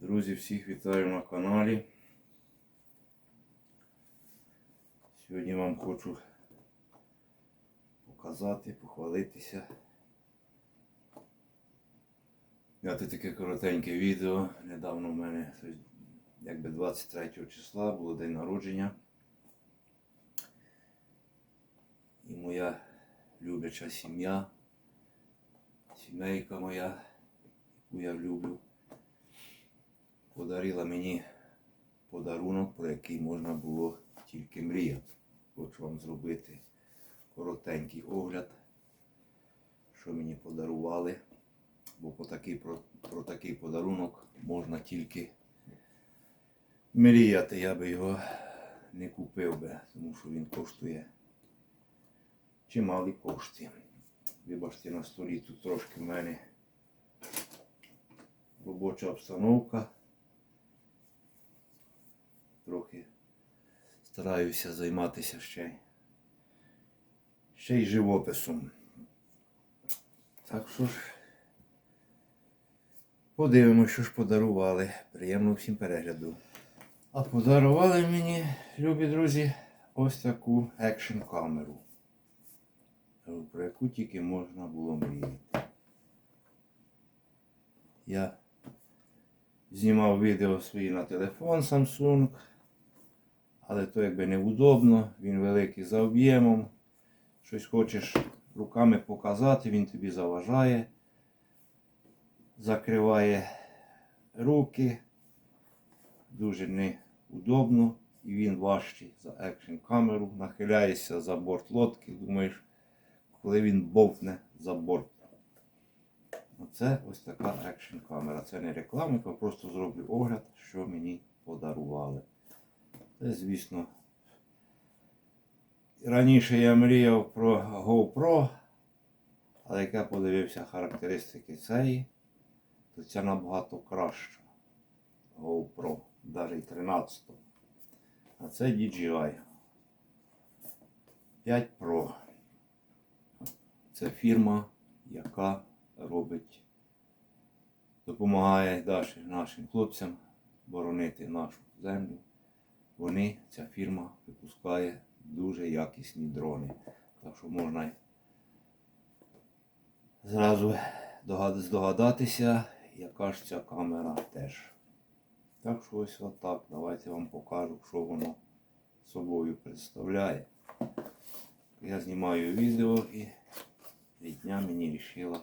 Друзі, всіх вітаю на каналі. Сьогодні вам хочу показати, похвалитися. Зняти таке коротеньке відео. Недавно в мене якби 23 числа було день народження. І моя любляча сім'я, сімейка моя, яку я люблю подарила мені подарунок, про який можна було тільки мріяти. Хочу вам зробити коротенький огляд, що мені подарували. Бо по такий, про, про такий подарунок можна тільки мріяти. Я би його не купив би, тому що він коштує чималі кошти. Вибачте, на столі тут трошки в мене робоча обстановка трохи стараюся займатися ще, ще й живописом. Так що ж, подивимось, що ж подарували. Приємного всім перегляду. А подарували мені, любі друзі, ось таку екшн камеру. Про яку тільки можна було мріяти. Я знімав відео свої на телефон Samsung але то якби неудобно, він великий за об'ємом. Щось хочеш руками показати, він тобі заважає, закриває руки, дуже неудобно і він важчий за екшн камеру, нахиляєшся за борт лодки, думаєш, коли він бовтне за борт. Оце ось така екшн камера. Це не реклама, я просто зроблю огляд, що мені подарували. Це, звісно, раніше я мріяв про GoPro, але як я подивився характеристики цієї, то це набагато краще. GoPro, навіть 13. А це DJI 5 Pro. Це фірма, яка робить, допомагає нашим хлопцям боронити нашу землю вони, ця фірма випускає дуже якісні дрони. Так що можна зразу здогадатися, яка ж ця камера теж. Так що ось отак. Давайте вам покажу, що воно собою представляє. Я знімаю відео і від дня мені вирішила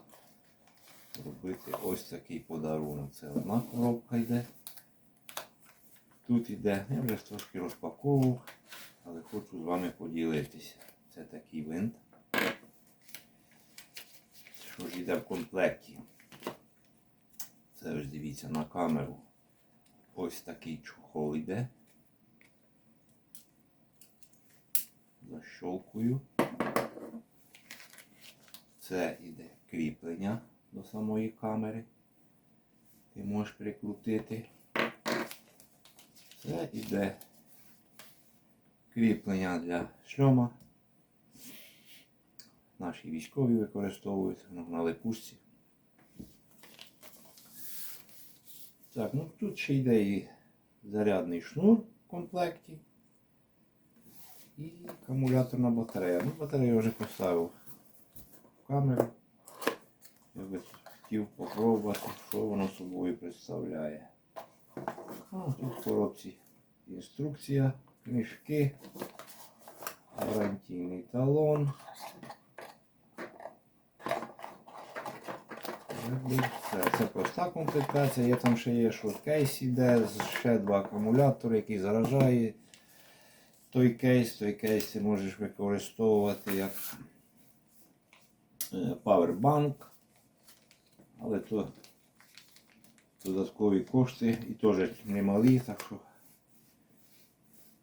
робити ось такий подарунок. Це одна коробка йде. Тут іде, я вже трошки розпаковував, але хочу з вами поділитися. Це такий винт. Що ж йде в комплекті? Це ось дивіться на камеру. Ось такий чухол йде. Защолкую. Це йде кріплення до самої камери. Ти можеш прикрутити. Це йде кріплення для шльома. Наші військові використовують на липушці. Так, ну тут ще йде і зарядний шнур в комплекті. І акумуляторна батарея. Ну, батарею я вже поставив в камеру. Я би хотів попробувати, що воно собою представляє. Ну, Тут в коробці інструкція, книжки, гарантійний талон. Це проста комплектація, є там ще є, що кейс іде, ще два акумулятори, які заражає. Той кейс, той кейс ти можеш використовувати як павербанк, але то додаткові кошти і теж немалі, так що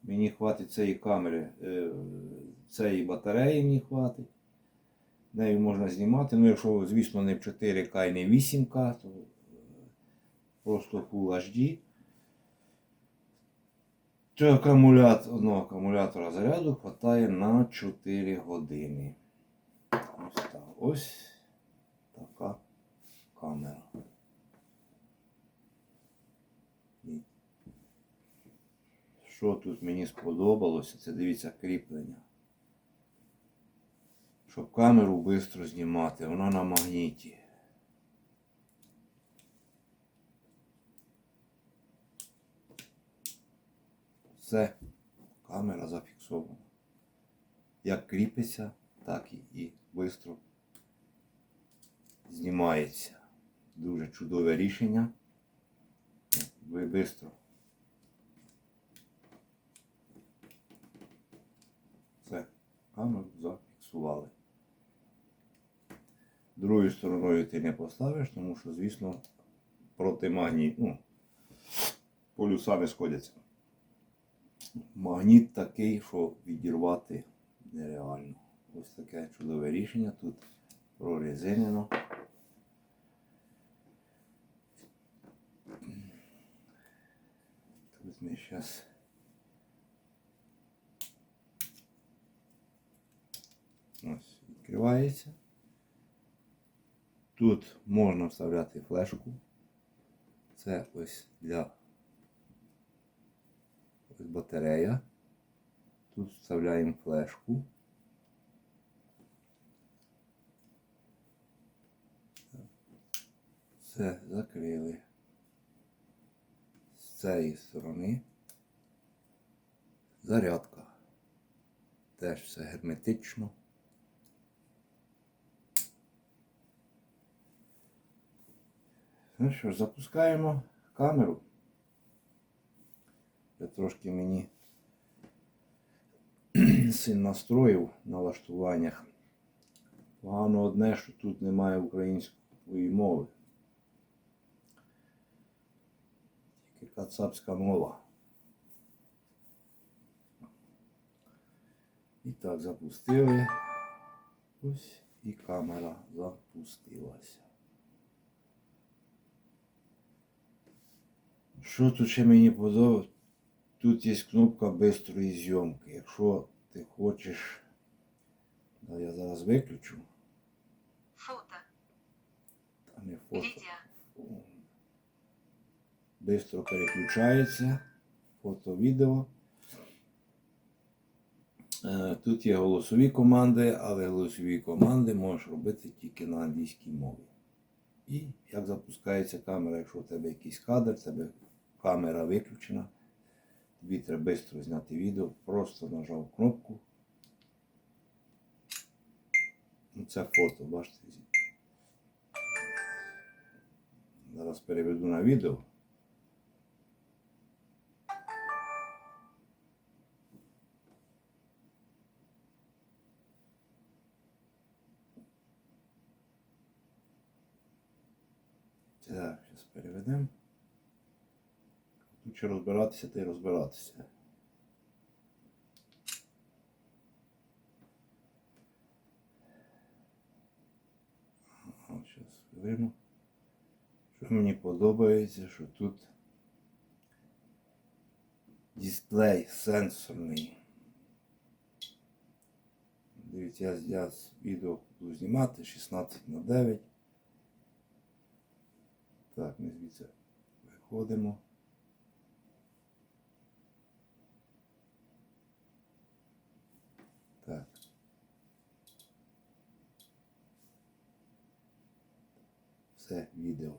мені хватить цієї камери, е, цієї батареї мені хватить. Нею можна знімати. Ну, якщо, звісно, не 4К і не 8К, то е, просто Full HD. Цього акумулятор, одного акумулятора заряду вистачає на 4 години. Ось так. Ось така камера. Що тут мені сподобалося, це дивіться кріплення. Щоб камеру швидко знімати, вона на магніті. Все, камера зафіксована. Як кріпиться, так і швидко знімається. Дуже чудове рішення. Ви швидко. Все, камеру зафіксували. Другою стороною ти не поставиш, тому що, звісно, проти магні... ну, полюса сходяться. Магніт такий, що відірвати нереально. Ось таке чудове рішення. Тут прорезинено. Ми зараз. Ось, відкривається. Тут можна вставляти флешку. Це ось для батарея. Тут вставляємо флешку. Все, закрили. Цієї сторони зарядка. Теж все герметично. Ну що запускаємо камеру. Я трошки мені син настроїв в налаштуваннях. Погано одне, що тут немає української мови. Тільки кацапська мова. І так, запустили. Ось і камера запустилася. Що тут ще мені подобається? Тут є кнопка бистрої зйомки. Якщо ти хочеш. Я зараз виключу. Фото. Там є фото. Видео. Бистро переключається. Фото, відео. Е, Тут є голосові команди, але голосові команди можеш робити тільки на англійській мові. І як запускається камера, якщо у тебе якийсь кадр, в тебе камера виключена, тобі треба швидко зняти відео, просто нажав кнопку. Ну, Це фото, бачите. Зараз переведу на відео. Переведемо. Тут що розбиратися, та й розбиратися. Зараз хвилину. Що мені подобається, що тут дисплей сенсорний. Дивіться, я, з відео буду знімати 16 на 9. Так, ми звідси виходимо. Так. Все, відео.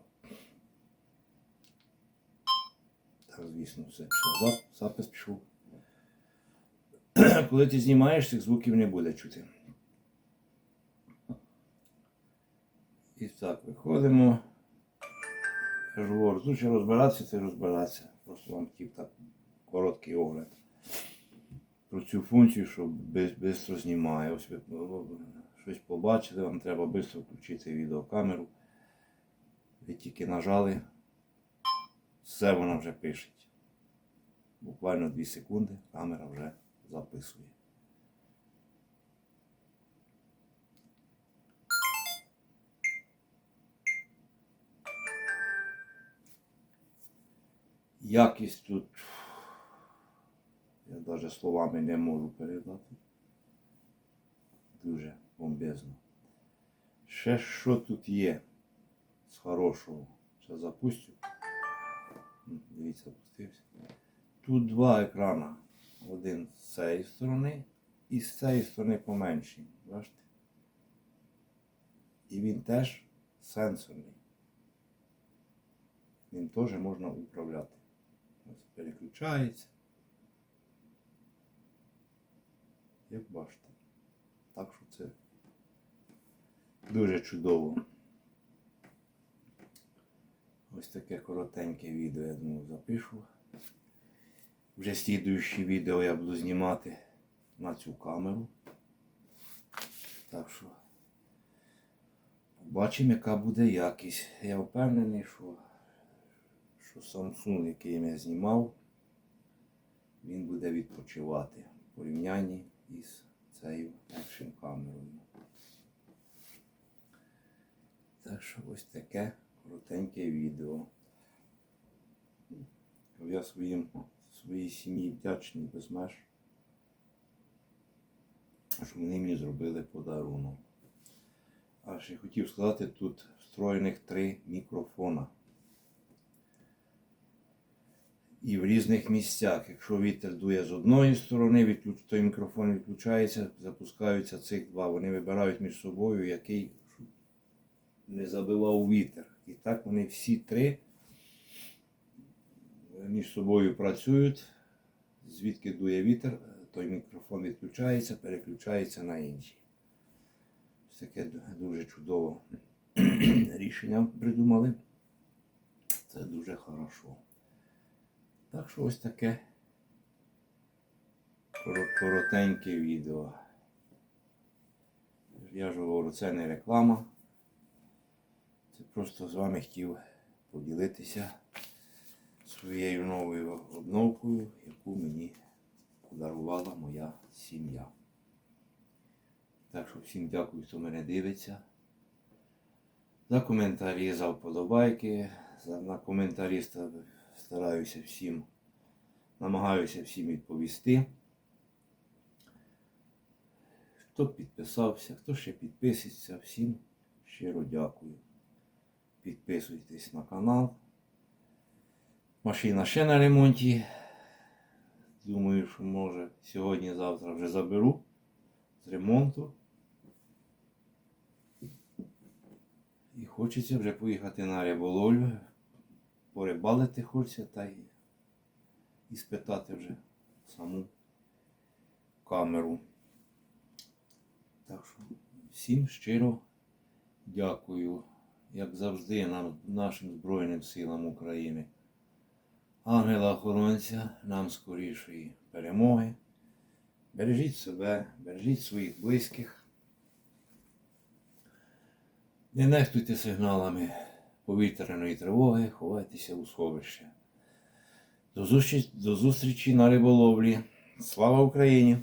Так, звісно, все. Все, зап- запис пішов. Коли ти знімаєш, цих звуків не буде чути. І так, виходимо. Я ж говорю, тут ще розбиратися, це розбиратися. Просто вам хотів так короткий огляд. Про цю функцію, що швидко знімає. Ось ви ну, щось побачили, вам треба швидко включити відеокамеру. Ви тільки нажали, все вона вже пише. Буквально 2 секунди камера вже записує. Якість тут я навіть словами не можу передати. Дуже бомбезно. Ще що тут є з хорошого? Ще запустю. Дивіться, опустився. Тут два екрана. Один з цієї сторони і з цієї сторони поменший. Бачите? І він теж сенсорний. Ним теж можна управляти. Переключається. Як бачите. Так що це дуже чудово. Ось таке коротеньке відео, я думаю, запишу. Вже слідуюче відео я буду знімати на цю камеру. Так що побачимо, яка буде якість. Я впевнений, що, що Samsung, який я знімав, він буде відпочивати в порівнянні із цією екшн камерою. Так що ось таке коротеньке відео. Я своїм, своїй сім'ї вдячний без меж, що вони мені зробили подарунок. А ще хотів сказати, тут встроєних три мікрофона. І в різних місцях. Якщо вітер дує з одної сторони, той мікрофон відключається, запускаються цих два. Вони вибирають між собою, який не забивав вітер. І так вони всі три між собою працюють. Звідки дує вітер, той мікрофон відключається, переключається на інший. Ось таке дуже чудово рішення придумали. Це дуже хорошо. Так що ось таке коротеньке відео. Я ж говорю, це не реклама. Це просто з вами хотів поділитися своєю новою обновкою, яку мені подарувала моя сім'я. Так що всім дякую, хто мене дивиться. За коментарі, за вподобайки. За, на коментарі ста- стараюся всім, намагаюся всім відповісти. Хто підписався, хто ще підписується, всім щиро дякую. Підписуйтесь на канал. Машина ще на ремонті. Думаю, що може сьогодні-завтра вже заберу з ремонту. І хочеться вже поїхати на риболовлю, порибалити хочеться та й і спитати вже саму камеру. Так що всім щиро дякую, як завжди, нам, нашим Збройним силам України. Ангела охоронця, нам скорішої перемоги. Бережіть себе, бережіть своїх близьких. Не нехтуйте сигналами повітряної тривоги, ховайтеся у сховище. До зустрічі, до зустрічі на риболовлі. Слава Україні!